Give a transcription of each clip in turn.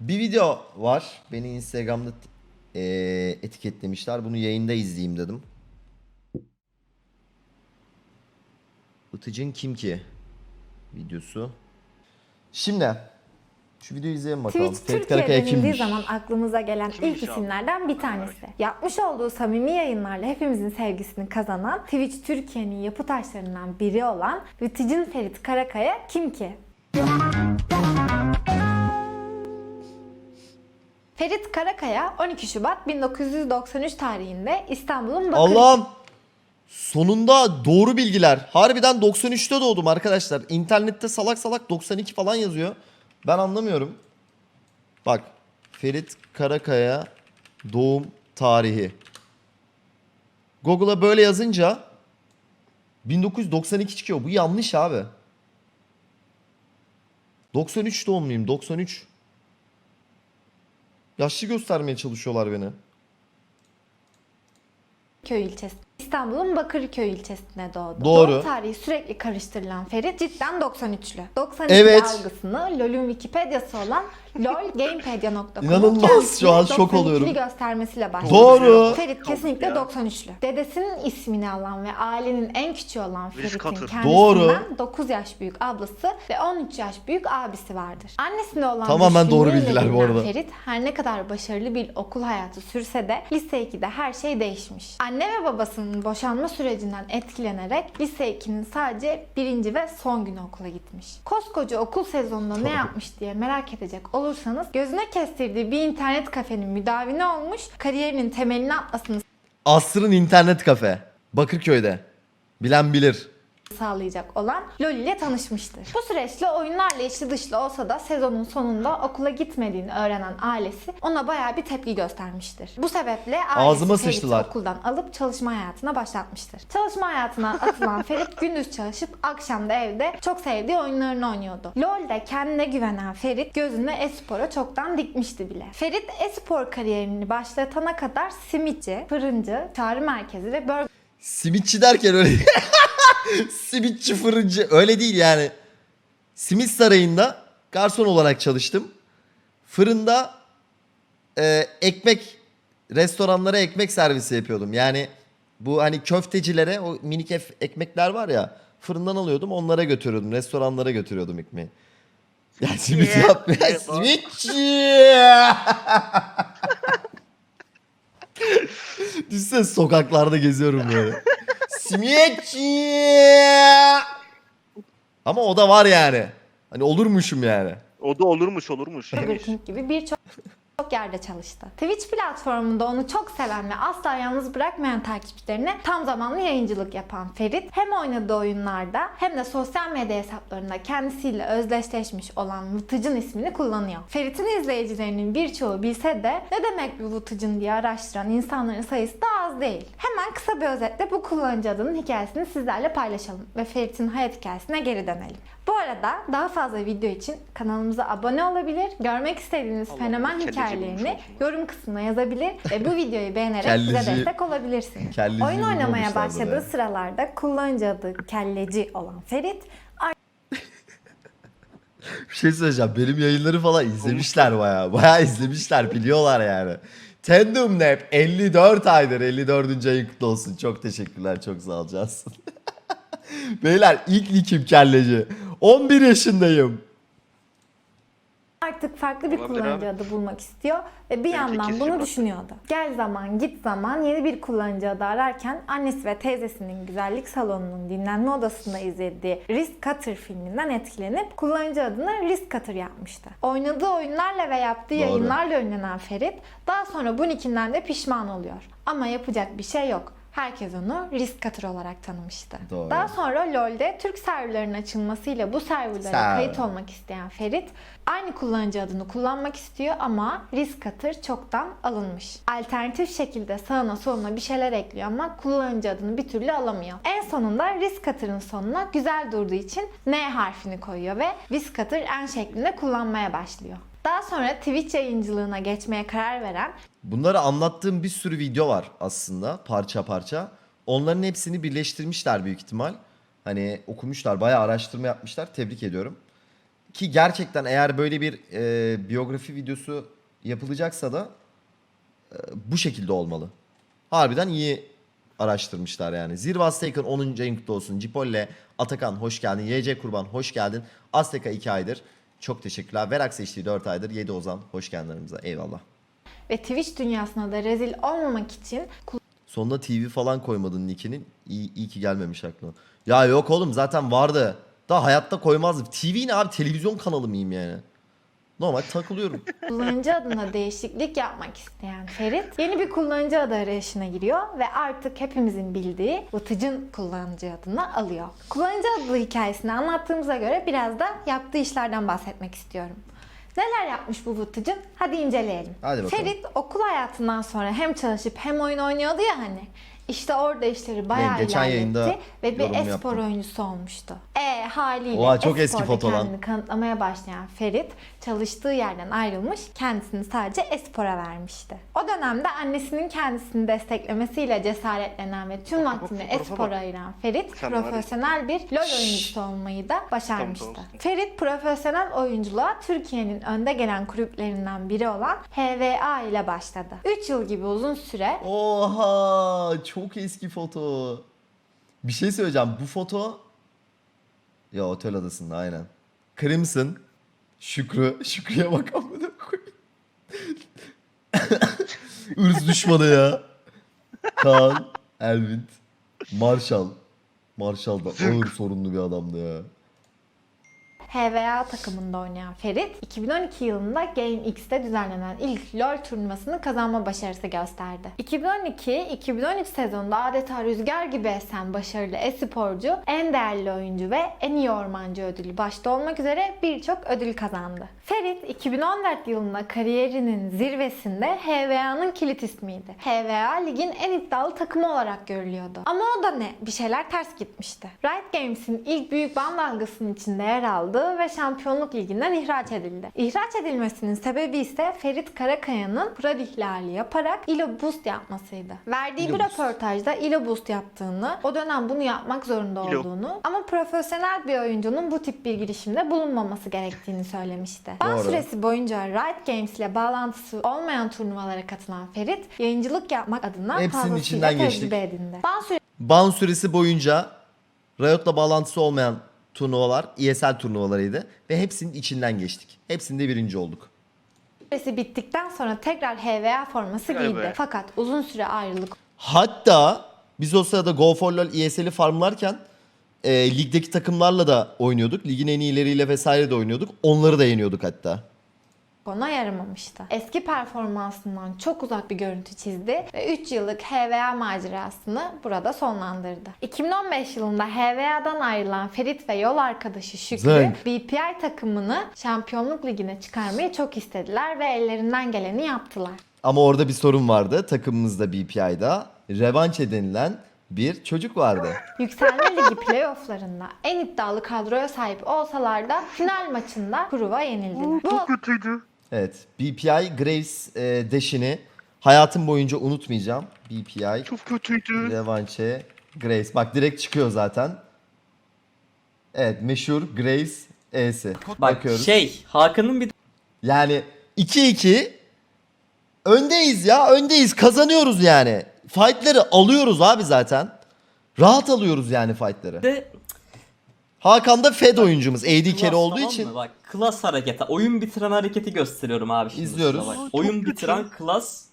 Bir video var. Beni Instagram'da eee, etiketlemişler. Bunu yayında izleyeyim dedim. Itıcın kim ki? Videosu. Şimdi şu videoyu izleyelim bakalım. Twitch Ferit Türkiye Karakaya denildiği kimmiş? zaman aklımıza gelen Kimmiş ilk abi? isimlerden bir tanesi. Yapmış olduğu samimi yayınlarla hepimizin sevgisini kazanan Twitch Türkiye'nin yapı taşlarından biri olan Vıtıcın Ferit Karakaya kim ki? Ferit Karakaya 12 Şubat 1993 tarihinde İstanbul'un Bakır Allah'ım sonunda doğru bilgiler. Harbiden 93'te doğdum arkadaşlar. İnternette salak salak 92 falan yazıyor. Ben anlamıyorum. Bak Ferit Karakaya doğum tarihi. Google'a böyle yazınca 1992 çıkıyor. Bu yanlış abi. 93 doğumluyum 93. Yaşlı göstermeye çalışıyorlar beni. Köy ilçesi. İstanbul'un Bakırköy ilçesinde doğdu. Doğru. Doğum tarihi sürekli karıştırılan Ferit cidden 93'lü. 92 Evet. algısını LoL'ün Wikipedia'sı olan lolgamepedia.com İnanılmaz, şu an şok oluyorum. göstermesiyle başladı. Doğru. Ferit kesinlikle Ya. 93'lü. Dedesinin ismini alan ve ailenin en küçüğü olan Ferit'in kendisinden Doğru. 9 yaş büyük ablası ve 13 yaş büyük abisi vardır. Annesine olan Tamamen doğru düşkünlüğüyle bilgiler bu bilinen arada. Ferit her ne kadar başarılı bir okul hayatı sürse de lise 2'de her şey değişmiş. Anne ve babasının boşanma sürecinden etkilenerek lise 2'nin sadece birinci ve son günü okula gitmiş. Koskoca okul sezonunda ne yapmış diye merak edecek olursanız gözüne kestirdiği bir internet kafenin müdavini olmuş, kariyerinin temelini atmasını Asrın internet kafe. Bakırköy'de. Bilen bilir. Sağlayacak olan LoL ile tanışmıştır. Bu süreçte oyunlarla içli dışlı olsa da sezonun sonunda okula gitmediğini öğrenen ailesi ona bayağı bir tepki göstermiştir. Bu sebeple ailesi Ferit'i okuldan alıp çalışma hayatına başlatmıştır. Çalışma hayatına atılan Ferit gündüz çalışıp akşam da evde çok sevdiği oyunlarını oynuyordu. LoL'de kendine güvenen Ferit gözünü e-spora çoktan dikmişti bile. Ferit e-spor kariyerini başlatana kadar simitçi, fırıncı, çağrı merkezi ve burger Simitçi derken öyle Simitçi fırıncı öyle değil yani. Simit sarayında garson olarak çalıştım. Fırında e, ekmek restoranlara ekmek servisi yapıyordum. Yani bu hani köftecilere o minik ekmekler var ya fırından alıyordum onlara götürüyordum. Restoranlara götürüyordum ekmeği. Ya simit. Yeah. Simitçi. Düşünsene sokaklarda geziyorum böyle. Simitçi. Ama o da var yani. Hani olurmuşum yani. O da olurmuş olurmuş. Gibi birçok çok yerde çalıştı. Twitch platformunda onu çok seven ve asla yalnız bırakmayan takipçilerine tam zamanlı yayıncılık yapan Ferit hem oynadığı oyunlarda hem de sosyal medya hesaplarında kendisiyle özdeşleşmiş olan Vıtıcın ismini kullanıyor. Ferit'in izleyicilerinin birçoğu bilse de ne demek bu Vıtıcın diye araştıran insanların sayısı da az değil. Hemen kısa bir özetle bu kullanıcı adının hikayesini sizlerle paylaşalım ve Ferit'in hayat hikayesine geri dönelim. Bu arada daha fazla video için kanalımıza abone olabilir, görmek istediğiniz Allah fenomen Allah, hikayelerini yorum kısmına yazabilir ve bu videoyu beğenerek size Kelleci- destek olabilirsiniz. kelleci Oyun oynamaya başladığı yani. sıralarda kullanıcı adı kelleci olan Ferit Bir şey söyleyeceğim. Benim yayınları falan izlemişler bayağı. Bayağı izlemişler. Biliyorlar yani. Tandem Nap 54 aydır. 54. ayın kutlu olsun. Çok teşekkürler. Çok sağ ol Cansın. Beyler ilk likim kelleci. 11 yaşındayım. Artık farklı bir Olabilir kullanıcı adı bulmak istiyor ve bir Belki yandan bunu bak. düşünüyordu. Gel zaman git zaman yeni bir kullanıcı adı ararken annesi ve teyzesinin güzellik salonunun dinlenme odasında izlediği Risk Cutter filminden etkilenip kullanıcı adını Risk Cutter yapmıştı. Oynadığı oyunlarla ve yaptığı Doğru. yayınlarla ünlenen Ferit daha sonra bu nickinden de pişman oluyor. Ama yapacak bir şey yok. Herkes onu Risk Cutter olarak tanımıştı. Doğru. Daha sonra LoL'de Türk serverlarının açılmasıyla bu serverlara Server. kayıt olmak isteyen Ferit aynı kullanıcı adını kullanmak istiyor ama Risk Cutter çoktan alınmış. Alternatif şekilde sağına soluna bir şeyler ekliyor ama kullanıcı adını bir türlü alamıyor. En sonunda Risk Cutter'ın sonuna güzel durduğu için N harfini koyuyor ve Risk Cutter N şeklinde kullanmaya başlıyor. Daha sonra Twitch yayıncılığına geçmeye karar veren Bunları anlattığım bir sürü video var aslında parça parça. Onların hepsini birleştirmişler büyük ihtimal. Hani okumuşlar, bayağı araştırma yapmışlar. Tebrik ediyorum. ki gerçekten eğer böyle bir e, biyografi videosu yapılacaksa da e, bu şekilde olmalı. Harbiden iyi araştırmışlar yani. Zirvas Taken 10. ayın kutlu olsun. Cipolle, Atakan hoş geldin. YC Kurban hoş geldin. Azteka 2 aydır. Çok teşekkürler. Verax seçtiği 4 aydır. 7 Ozan hoş geldin aramıza. Eyvallah. Ve Twitch dünyasına da rezil olmamak için Sonunda TV falan koymadın nickinin. İyi, iyi ki gelmemiş aklıma. Ya yok oğlum zaten vardı. Daha hayatta koymazdım. TV ne abi televizyon kanalı mıyım yani? Normal takılıyorum. kullanıcı adına değişiklik yapmak isteyen Ferit yeni bir kullanıcı adı arayışına giriyor ve artık hepimizin bildiği Vıtıcın kullanıcı adını alıyor. Kullanıcı adı hikayesini anlattığımıza göre biraz da yaptığı işlerden bahsetmek istiyorum. Neler yapmış bu Vıtıcın? Hadi inceleyelim. Hadi bakalım. Ferit okul hayatından sonra hem çalışıp hem oyun oynuyordu ya hani. İşte orada işleri bayağı Evet, geçen yayında ilerletti ve bir e-spor yaptım. oyuncusu olmuştu. E haliyle Oha, çok eski e-sporda foto lan. kendini kanıtlamaya başlayan Ferit çalıştığı yerden ayrılmış kendisini sadece espora vermişti. O dönemde annesinin kendisini desteklemesiyle cesaretlenen ve tüm vaktini espora ayıran Ferit Sen var ya. profesyonel bir LoL oyuncusu olmayı da başarmıştı. Tamam, tamam. Ferit profesyonel oyunculuğa Türkiye'nin önde gelen kulüplerinden biri olan HVA ile başladı. 3 yıl gibi uzun süre Oha çok eski foto. Bir şey söyleyeceğim. Bu foto ya otel adasında aynen. Crimson, Şükrü, Şükrü'ye bak amına koyayım. Irz düşmanı ya. Kaan, Elvin, Marshall. Marshall da ağır sorunlu bir adamdı ya. HVA takımında oynayan Ferit, 2012 yılında Game X'te düzenlenen ilk LoL turnuvasını kazanma başarısı gösterdi. 2012-2013 sezonunda adeta rüzgar gibi esen başarılı e-sporcu, en değerli oyuncu ve en iyi ormancı ödülü başta olmak üzere birçok ödül kazandı. Ferit, 2014 yılında kariyerinin zirvesinde HVA'nın kilit ismiydi. HVA ligin en iddialı takımı olarak görülüyordu. Ama o da ne? Bir şeyler ters gitmişti. Riot Games'in ilk büyük ban dalgasının içinde yer aldı ve Şampiyonluk Ligi'nden ihraç edildi. İhraç edilmesinin sebebi ise Ferit Karakaya'nın kural ihlali yaparak Elo Boost yapmasıydı. Verdiği Elo bir Boost. röportajda Elo Boost yaptığını, o dönem bunu yapmak zorunda Elo. olduğunu ama profesyonel bir oyuncunun bu tip bir girişimde bulunmaması gerektiğini söylemişti. Ban süresi boyunca Riot Games ile bağlantısı olmayan turnuvalara katılan Ferit, yayıncılık yapmak adına Hepsinin fazlasıyla tecrübe geçtik. edindi. Ban Ban süresi boyunca Riot'la bağlantısı olmayan turnuvalar ESL turnuvalarıydı ve hepsinin içinden geçtik. Hepsinde birinci olduk. süresi bittikten sonra tekrar HVA forması Vay giydi. Fakat uzun süre ayrılık Hatta biz o sırada Go for LoL ESL'i farmlarken e, ligdeki takımlarla da oynuyorduk. Ligin en iyileriyle vesaire de oynuyorduk. Onları da yeniyorduk hatta. Ona yaramamıştı. Eski performansından çok uzak bir görüntü çizdi ve 3 yıllık HVA macerasını burada sonlandırdı. 2015 yılında HVA'dan ayrılan Ferit ve yol arkadaşı Şükrü, Zınk. BPI takımını Şampiyonluk Ligi'ne çıkarmayı çok istediler ve ellerinden geleni yaptılar. Ama orada bir sorun vardı. Takımımızda BPI'da revanche denilen bir çocuk vardı. Yükselme Ligi playofflarında en iddialı kadroya sahip olsalar da final maçında Kuruva yenildiler. Bu Çok kötüydü. Evet. BPI Graves e, deşini hayatım boyunca unutmayacağım. BPI Çok kötüydü. revanche Graves. Bak direkt çıkıyor zaten. Evet meşhur Graves E'si. Bak Bakıyoruz. şey Hakan'ın bir Yani 2-2 öndeyiz ya öndeyiz kazanıyoruz yani. Fight'ları alıyoruz abi zaten. Rahat alıyoruz yani fight'ları. de Hakan da Fed oyuncumuz. AD carry olduğu tamam için. mı? Bak klas hareketi. Oyun bitiren hareketi gösteriyorum abi şimdi. İzliyoruz. Bak. Aa, çok Oyun kötü. bitiren klas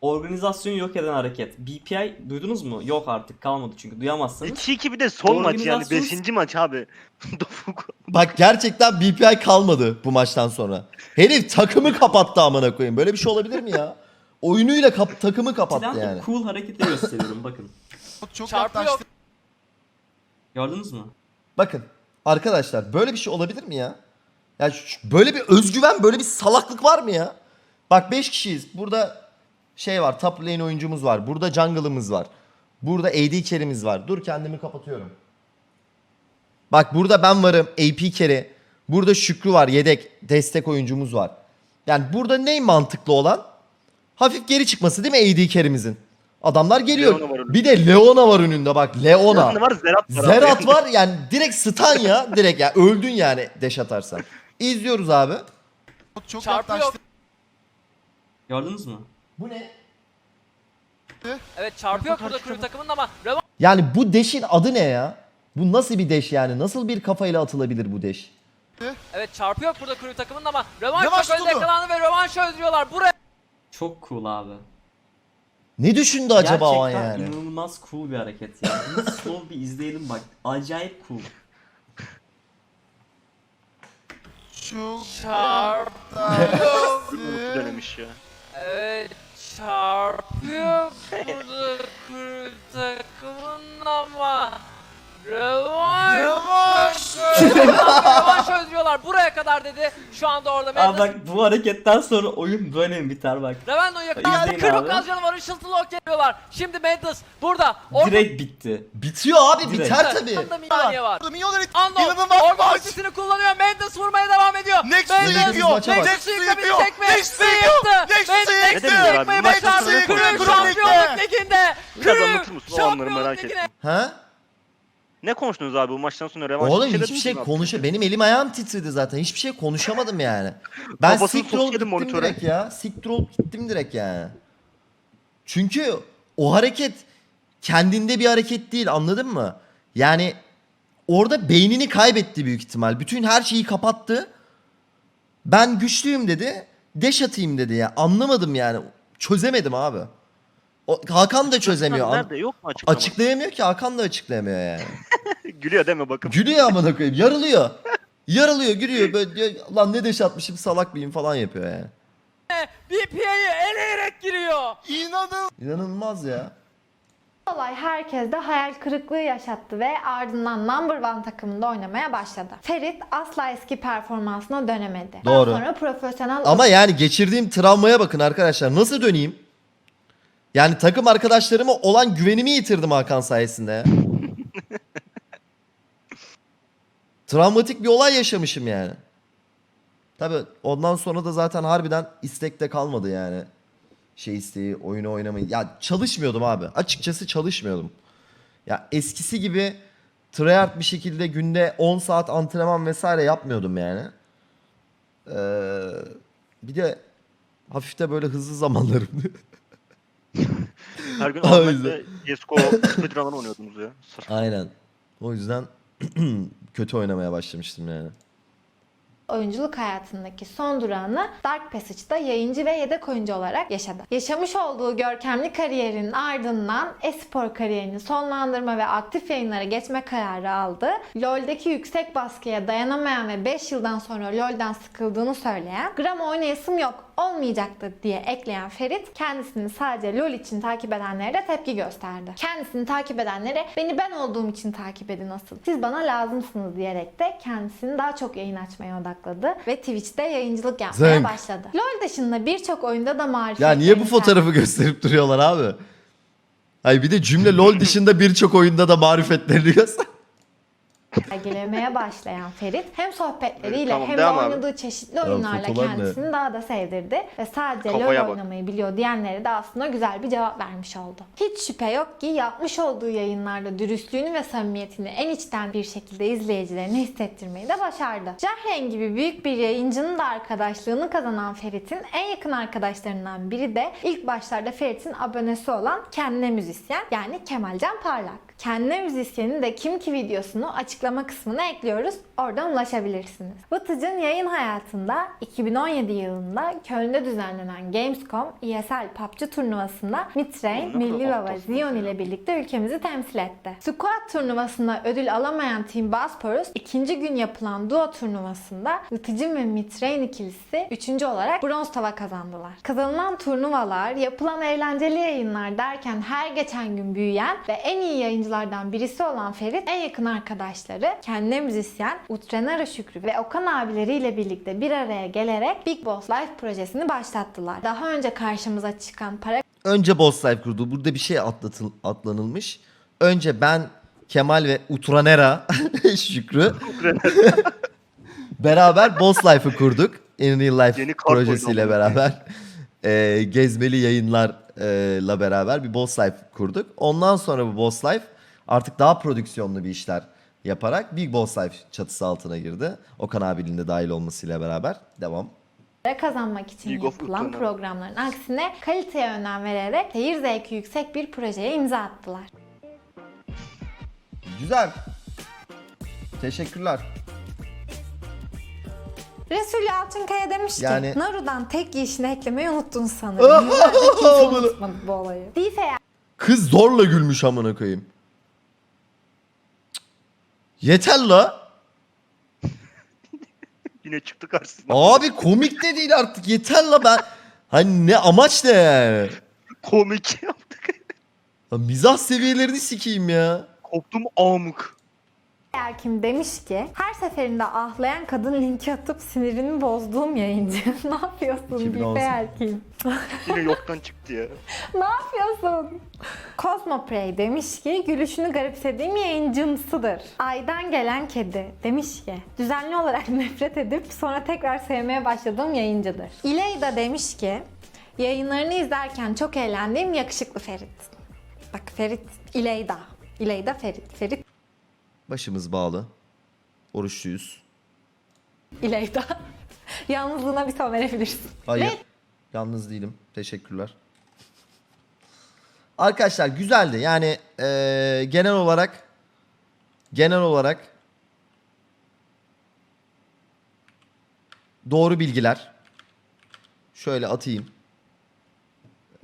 organizasyonu yok eden hareket. BPI duydunuz mu? Yok artık kalmadı çünkü duyamazsınız. 2-2 bir de son maç yani Organizasyon- 5. maç abi. Bak gerçekten BPI kalmadı bu maçtan sonra. Herif takımı kapattı amına koyayım. Böyle bir şey olabilir mi ya? Oyunuyla kap- takımı kapattı yani. cool hareketi gösteriyorum bakın. Çok yaklaştı. Gördünüz mü? Bakın arkadaşlar böyle bir şey olabilir mi ya? Ya böyle bir özgüven, böyle bir salaklık var mı ya? Bak 5 kişiyiz. Burada şey var, top lane oyuncumuz var. Burada jungle'ımız var. Burada AD carry'miz var. Dur kendimi kapatıyorum. Bak burada ben varım, AP carry. Burada Şükrü var, yedek destek oyuncumuz var. Yani burada ne mantıklı olan? Hafif geri çıkması değil mi AD carry'mizin? Adamlar geliyor. Leona var önünde. Bir de Leona var önünde bak. Leona. Ne var Zerat var abi. Zerat var yani direkt stun ya. Direkt ya öldün yani deş atarsan. İzliyoruz abi. Çok Çarpı yaklaştı. Gördünüz mü? Bu ne? Evet çarpı yok burada kulüp takımının ama revanş Yani bu deşin adı ne ya? Bu nasıl bir deş yani? Nasıl bir kafayla atılabilir bu deş? evet çarpı yok burada kulüp takımının ama revanş Yavaş çok önde Dudu. yakalandı ve revanş öldürüyorlar. Buraya Çok cool abi. Ne düşündü acaba o an Gerçekten yani? inanılmaz cool bir hareket ya. Bunu slow bir izleyelim bak. Acayip cool. Şu çarpı Mutlu denemiş ya. Dedi. Şu anda orada Abi Mendes. bak bu hareketten sonra oyun böyle mi biter bak. Revendo'yu yakaladı. İzleyin Kırmızı abi. kalcanı var. Işıltılı ok geliyorlar. Şimdi Mendes burada. Orada Direkt bitti. Bitiyor abi Direkt. biter tabii. Anda Minyaniye var. Burada minyonları Ando inanılmaz orada maç. ultisini kullanıyor. Mendes vurmaya devam ediyor. Nexus'u Mendes yıkıyor. Nexus'u Nexus'u yıkıyor, mi? Nexus'u yıkıyor. Nexus'u yıktı. Nexus'u yıkmayı Nexus'u başardı. yıkıyor, Kırıyor Nexus'u şampiyonluk liginde. Kırıyor anlatır mısın? O anları merak şampiyonluk ettim. ligine. Ha? Ne konuştunuz abi bu maçtan sonra revanş Oğlum hiçbir şey konuşa benim elim ayağım titredi zaten. Hiçbir şey konuşamadım yani. Ben Kafasını siktir olup gittim monitöre. direkt ya. Siktir olup gittim direkt yani. Çünkü o hareket kendinde bir hareket değil anladın mı? Yani orada beynini kaybetti büyük ihtimal. Bütün her şeyi kapattı. Ben güçlüyüm dedi. Deş atayım dedi ya. Anlamadım yani. Çözemedim abi. O, Hakan da çözemiyor. Nerede yok mu açıklama? açıklayamıyor ki Hakan da açıklayamıyor yani. Gülüyor deme bakın. Gülüyor amına koyayım. Yarılıyor. Yarılıyor, gülüyor. Böyle diyor, lan ne deş atmışım salak mıyım falan yapıyor yani. BPA'yı eleyerek giriyor. İnanılmaz. İnanılmaz ya. olay herkeste hayal kırıklığı yaşattı ve ardından number one takımında oynamaya başladı. Ferit asla eski performansına dönemedi. Doğru. Daha sonra profesyonel Ama yani geçirdiğim travmaya bakın arkadaşlar. Nasıl döneyim? Yani takım arkadaşlarıma olan güvenimi yitirdim Hakan sayesinde ya. Travmatik bir olay yaşamışım yani. Tabi ondan sonra da zaten harbiden istekte kalmadı yani. Şey isteği, oyunu oynamayı. Ya çalışmıyordum abi. Açıkçası çalışmıyordum. Ya eskisi gibi tryhard bir şekilde günde 10 saat antrenman vesaire yapmıyordum yani. Ee, bir de hafif de böyle hızlı zamanlarımdı. Her gün Ahmet'le CSGO speedrun'dan oynuyordunuz ya. Sırf. Aynen. O yüzden kötü oynamaya başlamıştım yani. oyunculuk hayatındaki son durağını Dark Passage'da yayıncı ve yedek oyuncu olarak yaşadı. Yaşamış olduğu görkemli kariyerinin ardından espor kariyerini sonlandırma ve aktif yayınlara geçme kararı aldı. LoL'deki yüksek baskıya dayanamayan ve 5 yıldan sonra LoL'den sıkıldığını söyleyen, gram oynayasım yok, olmayacaktı diye ekleyen Ferit kendisini sadece LoL için takip edenlere de tepki gösterdi. Kendisini takip edenlere beni ben olduğum için takip edin asıl. Siz bana lazımsınız diyerek de kendisini daha çok yayın açmaya odakladı ve Twitch'te yayıncılık yapmaya Zınk. başladı. LoL dışında birçok oyunda da marifet Ya niye bu fotoğrafı gösterip duruyorlar abi? Hayır bir de cümle LoL dışında birçok oyunda da marifetlerini göster. Sergilemeye başlayan Ferit hem sohbetleriyle Tamam, hem de devam abi. oynadığı çeşitli oyunlarla fotolar ne? kendisini daha da sevdirdi ve sadece LoL oynamayı biliyor diyenlere de aslında güzel bir cevap vermiş oldu. Hiç şüphe yok ki yapmış olduğu yayınlarda dürüstlüğünü ve samimiyetini en içten bir şekilde izleyicilerine hissettirmeyi de başardı. Jahren gibi büyük bir yayıncının da arkadaşlığını kazanan Ferit'in en yakın arkadaşlarından biri de ilk başlarda Ferit'in abonesi olan Kendine Müzisyen yani Kemalcan Parlak. Kendine Müzisyen'in de Kim Ki videosunu açıklama kısmına ekliyoruz. Oradan ulaşabilirsiniz. Vıtıcın yayın hayatında 2017 yılında Köln'de düzenlenen Gamescom ESL PUBG turnuvasında Mitrain, Milli Baba, Zion ile birlikte ülkemizi temsil etti. Squad turnuvasında ödül alamayan Team Bosporus ikinci gün yapılan Duo turnuvasında Vıtıcın ve Mitrain ikilisi üçüncü olarak bronz tava kazandılar. Kazanılan turnuvalar, yapılan eğlenceli yayınlar derken her geçen gün büyüyen ve en iyi yayıncılardan birisi olan Ferit en yakın arkadaşları kendine müzisyen Utrenara Şükrü ve Okan abileriyle birlikte bir araya gelerek Big Boss Live projesini başlattılar. Daha önce karşımıza çıkan para Önce Boss Life kurdu. Burada bir şey atlatıl, atlanılmış. Önce ben, Kemal ve Utranera Şükrü beraber Boss Life'ı kurduk. In Real Life Yeni projesiyle beraber. Ee, gezmeli yayınlarla beraber bir Boss Life kurduk. Ondan sonra bu Boss Life artık daha prodüksiyonlu bir işler yaparak Big Boss Life çatısı altına girdi. Okan abinin de dahil olmasıyla beraber. Devam. kazanmak için League yapılan programların aksine kaliteye önem vererek seyir zevki yüksek bir projeye imza attılar. Güzel. Teşekkürler. Resul Yalçınkaya demiş ki Yani- Naru'dan tek yiyişini eklemeyi unuttun sanırım. Yıllardır kimse unutmadı bu olayı. Değilse eğer Kız zorla gülmüş amına koyayım. Yeter la. Yine çıktı karşısına. Abi komik de değil artık. Yeter la ben. Hani ne amaç ne yani? Komik yaptık. Ya Mizah seviyelerini sikeyim ya. Koptum amık. Eğer kim demiş ki her seferinde ahlayan kadın linki atıp sinirini bozduğum yayıncı. ne yapıyorsun 2018. Bife Erkin? Yine yoktan çıktı ya. ne yapıyorsun? Cosmoprey demiş ki gülüşünü garipsediğim yayıncımsıdır. Aydan gelen kedi demiş ki düzenli olarak nefret edip sonra tekrar sevmeye başladığım yayıncıdır. İleyda demiş ki yayınlarını izlerken çok eğlendiğim yakışıklı Ferit. Bak Ferit, İleyda. İleyda Ferit. Ferit Başımız bağlı. Oruçluyuz. İleyda. Yalnızlığına bir son verebilirsin. Hayır. Ve Yalnız değilim. Teşekkürler. Arkadaşlar güzeldi. Yani eee, genel olarak genel olarak doğru bilgiler. Şöyle atayım.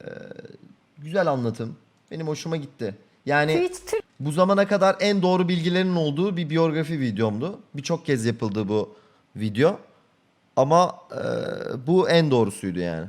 Eee, güzel anlatım. Benim hoşuma gitti. Yani Twitch bu zamana kadar en doğru bilgilerin olduğu bir biyografi videomdu. Birçok kez yapıldı bu video. Ama eee, bu en doğrusuydu yani.